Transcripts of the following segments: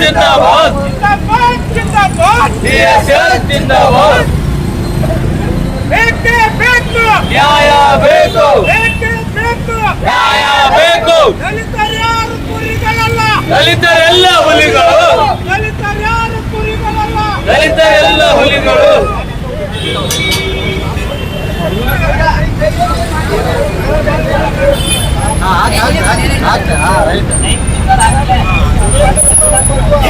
ಜಿಂದಾಬಾದ್. ಜಿಂದಾಬಾದ್ TSS ಜಿಂದಾಬಾದ್. ಬೇಕೇ ಬೇಕು. ನ್ಯಾಯ ಬೇಕು. ಬೇಕೇ ಬೇಕು. ನ್ಯಾಯ ಬೇಕು. ದಲಿತರ್ಯಾರು ಕುರಿಗಳಲ್ಲ? ದಲಿತರೆಲ್ಲ ಹುಲಿಗಳು. ದಲಿತರ್ಯಾರು ಕುರಿಗಳಲ್ಲ? ದಲಿತರೆಲ್ಲ ಹುಲಿಗಳು. ಜಿಂದಾಬಾದ್ ಜಿಂದಾಬಾದ್ ಟಿಎಸ್ಎಸ್ ಜಿಂದಾಬಾದ್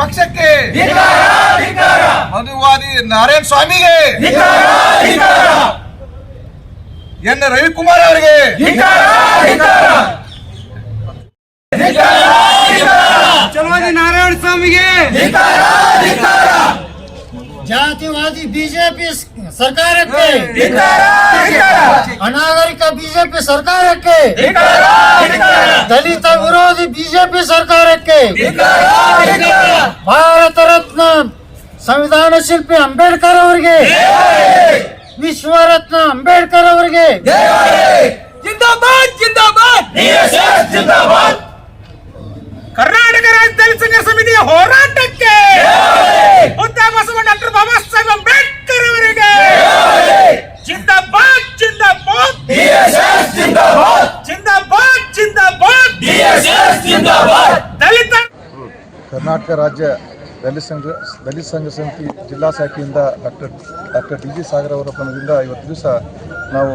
ಪಕ್ಷಕ್ಕೆ ಮಧುವಾದಿ ನಾರಾಯಣ ಸ್ವಾಮಿಗೆ ಎನ್ ರವಿಕುಮಾರ್ ಅವರಿಗೆ ಚಲವಾದಿ ನಾರಾಯಣ ಸ್ವಾಮಿಗೆ ಜಾತಿವಾದಿ ಬಿಜೆಪಿ ಸರ್ಕಾರಕ್ಕೆ ಅನಾಗರಿಕ ಬಿಜೆಪಿ ಸರ್ಕಾರಕ್ಕೆ ದಲಿತ ವಿರೋಧಿ ಬಿಜೆಪಿ ಸರ್ಕಾರಕ್ಕೆ ಭಾರತ ರತ್ನ ಸಂವಿಧಾನ ಶಿಲ್ಪಿ ಅಂಬೇಡ್ಕರ್ ಅವರಿಗೆ. ವಿಶ್ವರತ್ನ ಅಂಬೇಡ್ಕರ್ ಅವರಿಗೆ. ಜಿಂದಾಬಾದ್ ಜಿಂದಾಬಾದ್! ಟಿಎಸ್ಎಸ್ ಜಿಂದಾಬಾದ್! ಕರ್ನಾಟಕ ರಾಜ್ಯ ದಲಿತ ಸಂಘ ಸಮಿತಿಯ ಹೋರಾಟಕ್ಕೆ ಬಸವ ಡಾಕ್ಟರ್ ಬಾಬಾ ಸಾಹೇಬ್ ಅಂಬೇಡ್ಕರ್ ಅವರಿಗೆ. ಜಿಂದಾಬಾದ್ ಜಿಂದಾಬಾದ್! ಜಿಂದಾಬಾದ್! ಜಿಂದಾಬಾದ್ ಜಿಂದಾಬಾದ್! ಜಿಂದಾಬಾದ್! ದಲಿತ ಕರ್ನಾಟಕ ರಾಜ್ಯ ದಲಿತ ಸಂಘ ದಲಿತ ಸಂಘ ಸಮಿತಿ ಜಿಲ್ಲಾ ಶಾಖೆಯಿಂದ doctor doctor D G Sagar ಅವರ ಕ್ರಮದಿಂದ ಇವತ್ತು ದಿವಸ ನಾವು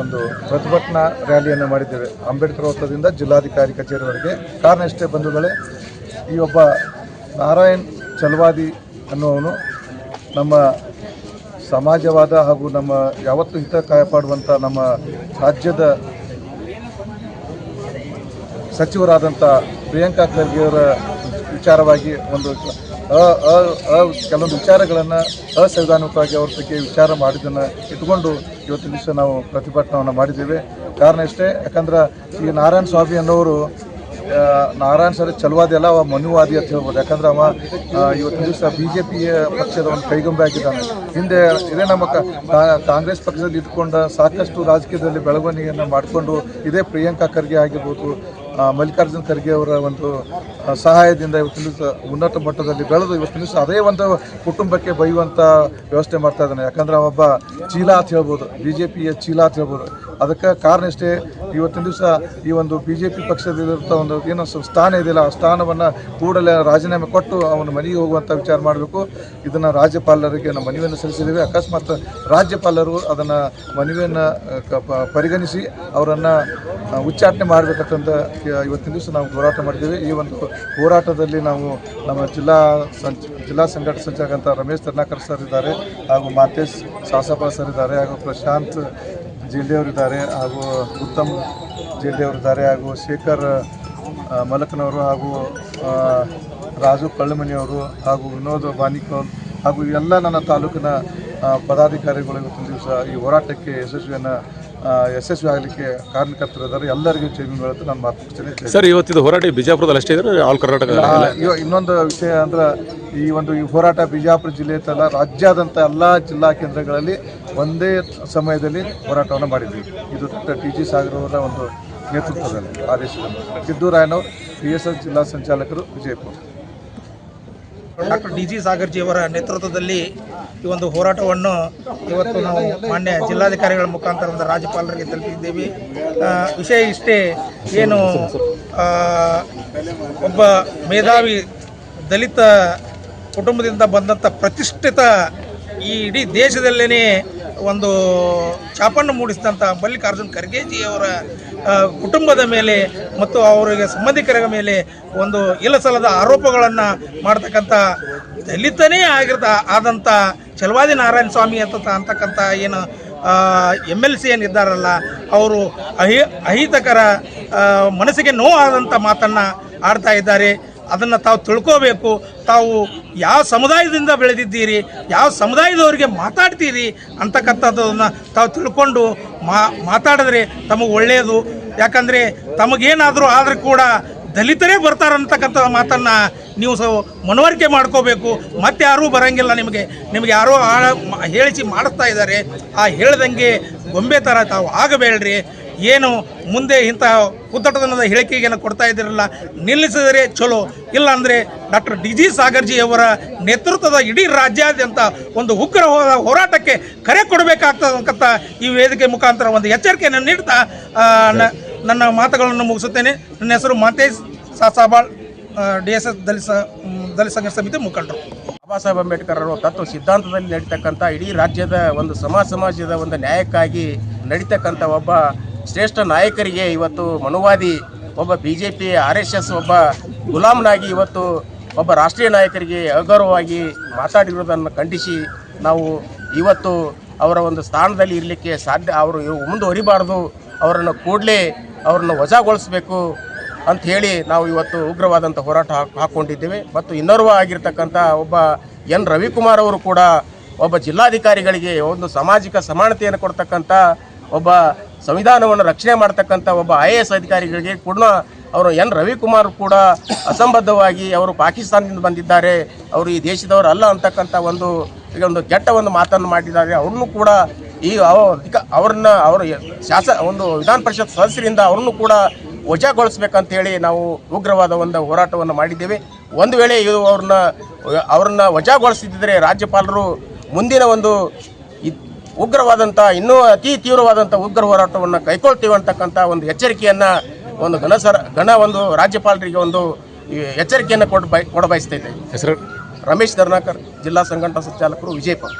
ಒಂದು ಪ್ರತಿಭಟನಾ ರ್ಯಾಲಿಯನ್ನು ಮಾಡಿದ್ದೇವೆ. ಅಂಬೇಡ್ಕರ್ ವೃತ್ತದಿಂದ ಜಿಲ್ಲಾಧಿಕಾರಿ ಕಚೇರಿವರೆಗೆ. ಕಾರಣ ಇಷ್ಟೇ ಬಂಧುಗಳೇ, ಈ ಒಬ್ಬ ನಾರಾಯಣ್ ಚಲವಾದಿ ಅನ್ನುವನು ನಮ್ಮ ಸಮಾಜವಾದ ಹಾಗೂ ನಮ್ಮ ಯಾವತ್ತೂ ಹಿತ ಕಾಪಾಡುವಂಥ ನಮ್ಮ ರಾಜ್ಯದ ಸಚಿವರಾದಂಥ ಪ್ರಿಯಾಂಕಾ ಖರ್ಗೆಯವರ ವಿಚಾರವಾಗಿ ಒಂದು ಕೆಲವೊಂದು ವಿಚಾರಗಳನ್ನು ಅಸಂವಿಧಾನಿಕವಾಗಿ ಅವ್ರ ಬಗ್ಗೆ ವಿಚಾರ ಮಾಡಿದ್ದನ್ನು ಇಟ್ಕೊಂಡು ಇವತ್ತಿನ ದಿವಸ ನಾವು ಪ್ರತಿಭಟನೆಯನ್ನು ಮಾಡಿದ್ದೇವೆ. ಕಾರಣ ಇಷ್ಟೇ, ಯಾಕಂದ್ರೆ ಈ ನಾರಾಯಣ ಸ್ವಾಮಿ ಅನ್ನೋರು ನಾರಾಯಣ ಸರ್ ಚಲುವಾದಿ ಅಲ್ಲ, ಅವ ಮನುವಾದಿ ಅಂತ ಹೇಳ್ಬೋದು. ಯಾಕಂದ್ರೆ ಅವ ಇವತ್ತಿನ ದಿವಸ ಬಿ ಜೆ ಪಿ ಪಕ್ಷದ ಒಂದು ಕೈಗೊಂಬೆ ಆಗಿದ್ದಾನೆ. ಹಿಂದೆ ಇದೇ ನಮ್ಮ ಕಾಂಗ್ರೆಸ್ ಪಕ್ಷದಲ್ಲಿ ಇಟ್ಕೊಂಡ ಸಾಕಷ್ಟು ರಾಜಕೀಯದಲ್ಲಿ ಬೆಳವಣಿಗೆಯನ್ನು ಮಾಡಿಕೊಂಡು ಇದೇ ಪ್ರಿಯಾಂಕಾ ಖರ್ಗೆ ಆಗಿರ್ಬೋದು ಮಲ್ಲಿಕಾರ್ಜುನ್ ಖರ್ಗೆ ಅವರ ಒಂದು ಸಹಾಯದಿಂದ ಇವತ್ತಿನ ಉನ್ನತ ಮಟ್ಟದಲ್ಲಿ ಬೆಳೆದು ಇವತ್ತಿನ ಅದೇ ಒಂದು ಕುಟುಂಬಕ್ಕೆ ಬೈಯುವಂಥ ವ್ಯವಸ್ಥೆ ಮಾಡ್ತಾ ಇದ್ದಾನೆ. ಯಾಕಂದ್ರೆ ಒಬ್ಬ ಚೀಲ ಅಂತ ಹೇಳ್ಬೋದು ಬಿ ಜೆ ಪಿಯ ಚೀಲ ಅಂತ ಹೇಳ್ಬೋದು. ಅದಕ್ಕೆ ಕಾರಣ ಇಷ್ಟೇ ಇವತ್ತಿನ ದಿವಸ ಈ ಒಂದು ಬಿ ಜೆ ಪಿ ಪಕ್ಷದಲ್ಲಿರುವಂಥ ಒಂದು ಏನೋ ಸ್ಥಾನ ಇದೆಯಲ್ಲ ಆ ಸ್ಥಾನವನ್ನು ಕೂಡಲೇ ರಾಜೀನಾಮೆ ಕೊಟ್ಟು ಅವನ ಮನೆಗೆ ಹೋಗುವಂಥ ವಿಚಾರ ಮಾಡಬೇಕು. ಇದನ್ನು ರಾಜ್ಯಪಾಲರಿಗೆ ನಮ್ಮ ಮನವಿಯನ್ನು ಸಲ್ಲಿಸಿದ್ದೇವೆ. ಅಕಸ್ಮಾತ್ ರಾಜ್ಯಪಾಲರು ಅದನ್ನು ಮನವಿಯನ್ನು ಪರಿಗಣಿಸಿ ಅವರನ್ನು ಉಚ್ಚಾಟನೆ ಮಾಡಬೇಕಂತ ಇವತ್ತಿನ ದಿವಸ ನಾವು ಹೋರಾಟ ಮಾಡಿದ್ದೇವೆ. ಈ ಒಂದು ಹೋರಾಟದಲ್ಲಿ ನಾವು ನಮ್ಮ ಜಿಲ್ಲಾ ಸಂಚ ಜಿಲ್ಲಾ ಸಂಘಟನೆ ಸಂಚಾಲಕ ರಮೇಶ್ ತರ್ನಾಕರ್ ಸರ್ ಇದ್ದಾರೆ ಹಾಗೂ ಮಾತೇಶ್ ಸಾಸಪ್ಪ ಸರ್ ಇದ್ದಾರೆ ಹಾಗೂ ಪ್ರಶಾಂತ್ ಜಿಲ್ಲೆ ಅವರಿದ್ದಾರೆ ಹಾಗೂ ಉತ್ತಮ್ ಜಿಲ್ಲೆ ಅವರಿದ್ದಾರೆ ಹಾಗೂ ಶೇಖರ್ ಮಲಕನವರು ಹಾಗೂ ರಾಜು ಕಳ್ಳಮನಿಯವರು ಹಾಗೂ ವಿನೋದ್ ಬಾನಿಕೋಲ್ ಹಾಗೂ ಎಲ್ಲ ನನ್ನ ತಾಲೂಕಿನ ಪದಾಧಿಕಾರಿಗಳು ಇವತ್ತಿನ ದಿವಸ ಈ ಹೋರಾಟಕ್ಕೆ ಯಶಸ್ವಿಯನ್ನು ಯಶಸ್ವಿ ಆಗಲಿಕ್ಕೆ ಕಾರಣಕರ್ತರಿದ್ದಾರೆ ಎಲ್ಲರಿಗೂ ಜೈವಿನ ಹೇಳುತ್ತೆ ನಾನು ಮಾತು ಸರ್ ಇವತ್ತಿದು ಹೋರಾಟ ಬಿಜಾಪುರದಲ್ಲಿ ಅಷ್ಟೇ ಇದ್ರೆ ಆಲ್ ಕರ್ನಾಟಕ ಇವ- ಇನ್ನೊಂದು ವಿಷಯ ಅಂದ್ರೆ ಈ ಒಂದು ಈ ಹೋರಾಟ ಬಿಜಾಪುರ ಜಿಲ್ಲೆ ತಲ್ಲ ರಾಜ್ಯಾದ್ಯಂತ ಎಲ್ಲ ಜಿಲ್ಲಾ ಕೇಂದ್ರಗಳಲ್ಲಿ ಒಂದೇ ಸಮಯದಲ್ಲಿ ಹೋರಾಟವನ್ನು ಮಾಡಿದ್ವಿ. ಇದು ಡಾಕ್ಟರ್ ಟಿ ಜಿ ಸಾಗರ್ ಅವರ ಒಂದು ನೇತೃತ್ವದಲ್ಲಿ ಆದೇಶದಲ್ಲಿ. ಸಿದ್ದೂರಾಯನವರು ಬಿ ಎಸ್ ಎಸ್ ಜಿಲ್ಲಾ ಸಂಚಾಲಕರು Vijayapura doctor D G Sagarji ಅವರ ನೇತೃತ್ವದಲ್ಲಿ ಈ ಒಂದು ಹೋರಾಟವನ್ನು ಇವತ್ತು ನಾವು ಮಾನ್ಯ ಜಿಲ್ಲಾಧಿಕಾರಿಗಳ ಮುಖಾಂತರ ಒಂದು ರಾಜ್ಯಪಾಲರಿಗೆ ತಲುಪಿದ್ದೇವೆ. ವಿಷಯ ಇಷ್ಟೇ, ಏನು ಒಬ್ಬ ಮೇಧಾವಿ ದಲಿತ ಕುಟುಂಬದಿಂದ ಬಂದಂಥ ಪ್ರತಿಷ್ಠಿತ ಈ ಇಡೀ ದೇಶದಲ್ಲೇ ಒಂದು ಚಾಪನ್ನು ಮೂಡಿಸಿದಂಥ ಮಲ್ಲಿಕಾರ್ಜುನ್ ಖರ್ಗೆಜಿಯವರ ಕುಟುಂಬದ ಮೇಲೆ ಮತ್ತು ಅವರಿಗೆ ಸಂಬಂಧಿಕರ ಮೇಲೆ ಒಂದು ಇಲಸಲದ ಆರೋಪಗಳನ್ನು ಮಾಡ್ತಕ್ಕಂಥ ದಲಿತನೇ ಆಗಿರ್ತ ಆದಂಥ ಚಲವಾದಿ ನಾರಾಯಣ ಸ್ವಾಮಿ ಅಂತ ಅಂತಕ್ಕಂಥ ಏನು ಎಂ ಎಲ್ ಸಿ ಏನಿದ್ದಾರಲ್ಲ ಅವರು ಅಹಿ, ಅಹಿತಕರ ಮನಸ್ಸಿಗೆ ನೋವಾದಂಥ ಮಾತನ್ನು ಆಡ್ತಾ ಇದ್ದಾರೆ. ಅದನ್ನು ತಾವು ತಿಳ್ಕೋಬೇಕು. ತಾವು ಯಾವ ಸಮುದಾಯದಿಂದ ಬೆಳೆದಿದ್ದೀರಿ, ಯಾವ ಸಮುದಾಯದವರಿಗೆ ಮಾತಾಡ್ತೀರಿ ಅಂತಕ್ಕಂಥದ್ದನ್ನು ತಾವು ತಿಳ್ಕೊಂಡು ಮಾತಾಡಿದ್ರೆ ತಮಗೆ ಒಳ್ಳೆಯದು ಯಾಕಂದರೆ ತಮಗೇನಾದರೂ ಆದರೂ ಕೂಡ ದಲಿತರೇ ಬರ್ತಾರಂತಕ್ಕಂಥ ಮಾತನ್ನು ನೀವು ಸೊ ಮನವರಿಕೆ ಮಾಡ್ಕೋಬೇಕು. ಮತ್ತೆ ಯಾರೂ ಬರೋಂಗಿಲ್ಲ ನಿಮಗೆ. ನಿಮಗೆ ಯಾರೋ ಹೇಳಿಸಿ ಮಾಡಿಸ್ತಾ ಇದ್ದಾರೆ. ಆ ಹೇಳ್ದಂಗೆ ಗೊಂಬೆ ಥರ ತಾವು ಆಗಬೇಡ್ರಿ. ಏನು ಮುಂದೆ ಇಂತಹ ಉದ್ದಟತನದ ಹೇಳಿಕೆಯನ್ನು ಕೊಡ್ತಾ ಇದ್ದೀರಲ್ಲ, ನಿಲ್ಲಿಸಿದರೆ ಚಲೋ. ಇಲ್ಲ ಅಂದರೆ ಡಾಕ್ಟರ್ ಡಿ ಜಿ ಸಾಗರ್ಜಿ ಅವರ ನೇತೃತ್ವದ ಇಡೀ ರಾಜ್ಯಾದ್ಯಂತ ಒಂದು ಉಗ್ರ ಹೋರಾಟಕ್ಕೆ ಕರೆ ಕೊಡಬೇಕಾಗ್ತದಂತ ಈ ವೇದಿಕೆ ಮುಖಾಂತರ ಒಂದು ಎಚ್ಚರಿಕೆಯನ್ನು ನೀಡ್ತಾ ನನ್ನ ಮಾತುಗಳನ್ನು ಮುಗಿಸುತ್ತೇನೆ. ನನ್ನ ಹೆಸರು Mathesh Sasabal D S S Dalit Dalit Sangharsha Samiti ಮುಖಂಡರು. ಬಾಬಾ ಸಾಹೇಬ್ ಅಂಬೇಡ್ಕರ್ ಅವರ ತತ್ವ ಸಿದ್ಧಾಂತದಲ್ಲಿ ನಡೀತಕ್ಕಂಥ ಇಡೀ ರಾಜ್ಯದ ಒಂದು ಸಮಾಜ ಸಮಾಜದ ಒಂದು ನ್ಯಾಯಕ್ಕಾಗಿ ನಡೀತಕ್ಕಂಥ ಒಬ್ಬ ಶ್ರೇಷ್ಠ ನಾಯಕರಿಗೆ ಇವತ್ತು ಮನುವಾದಿ ಒಬ್ಬ B J P R S S ಒಬ್ಬ ಗುಲಾಮನಾಗಿ ಇವತ್ತು ಒಬ್ಬ ರಾಷ್ಟ್ರೀಯ ನಾಯಕರಿಗೆ ಅಗೌರವವಾಗಿ ಮಾತಾಡಿರುವುದನ್ನು ಖಂಡಿಸಿ ನಾವು ಇವತ್ತು ಅವರ ಒಂದು ಸ್ಥಾನದಲ್ಲಿ ಇರಲಿಕ್ಕೆ ಸಾಧ್ಯ, ಅವರು ಮುಂದುವರಿಬಾರ್ದು, ಅವರನ್ನು ಕೂಡಲೇ ಅವರನ್ನು ವಜಾಗೊಳಿಸಬೇಕು ಅಂತ ಹೇಳಿ ನಾವು ಇವತ್ತು ಉಗ್ರವಾದಂಥ ಹೋರಾಟ ಹಾಕ್- ಹಾಕ್ಕೊಂಡಿದ್ದೇವೆ. ಮತ್ತು ಇನ್ನೋರ್ವ ಆಗಿರ್ತಕ್ಕಂಥ ಒಬ್ಬ ಎನ್. ರವಿಕುಮಾರ್ ಅವರು ಕೂಡ ಒಬ್ಬ ಜಿಲ್ಲಾಧಿಕಾರಿಗಳಿಗೆ ಒಂದು ಸಾಮಾಜಿಕ ಸಮಾನತೆಯನ್ನು ಕೊಡ್ತಕ್ಕಂಥ ಒಬ್ಬ ಸಂವಿಧಾನವನ್ನು ರಕ್ಷಣೆ ಮಾಡ್ತಕ್ಕಂಥ ಒಬ್ಬ ಐ ಎ ಎಸ್ ಅಧಿಕಾರಿಗಳಿಗೆ ಕೂಡ ಅವರು ಎನ್. ರವಿಕುಮಾರ್ ಕೂಡ ಅಸಂಬದ್ಧವಾಗಿ ಅವರು ಪಾಕಿಸ್ತಾನದಿಂದ ಬಂದಿದ್ದಾರೆ. ಅವರು ಈ ದೇಶದವರು ಅಲ್ಲ ಅಂತಕ್ಕಂಥ ಒಂದು, ಈಗ ಒಂದು ಕೆಟ್ಟ ಒಂದು ಮಾತನ್ನು ಮಾಡಿದ್ದಾರೆ. ಅವ್ರನ್ನೂ ಕೂಡ ಈ ಅವ್ರನ್ನ, ಅವರ ಶಾಸ, ಒಂದು ವಿಧಾನ ಪರಿಷತ್ ಸದಸ್ಯರಿಂದ ಅವ್ರನ್ನೂ ಕೂಡ ವಜಾಗೊಳಿಸ್ಬೇಕಂತೇಳಿ ನಾವು ಉಗ್ರವಾದ ಒಂದು ಹೋರಾಟವನ್ನು ಮಾಡಿದ್ದೇವೆ. ಒಂದು ವೇಳೆ ಇದು ಅವ್ರನ್ನ ಅವ್ರನ್ನ ವಜಾಗೊಳಿಸಿದ್ರೆ ರಾಜ್ಯಪಾಲರು ಮುಂದಿನ ಒಂದು ಉಗ್ರವಾದಂಥ ಇನ್ನೂ ಅತಿ ತೀವ್ರವಾದಂಥ ಉಗ್ರ ಹೋರಾಟವನ್ನು ಕೈಕೊಳ್ತೀವಿ ಅಂತಕ್ಕಂಥ ಒಂದು ಎಚ್ಚರಿಕೆಯನ್ನು ಒಂದು ಘನ ಸರ ಘನ ಒಂದು ರಾಜ್ಯಪಾಲರಿಗೆ ಒಂದು ಎಚ್ಚರಿಕೆಯನ್ನು ಕೊಡ ಬಯ ಕೊಡ ಬಯಸ್ತಾ ಇದ್ದೇವೆ ಹೆಸರು? ರಮೇಶ್ ಧರ್ನಾಕರ್ ಜಿಲ್ಲಾ ಸಂಘಟನಾ ಸಂಚಾಲಕರು ವಿಜಯಪುರ.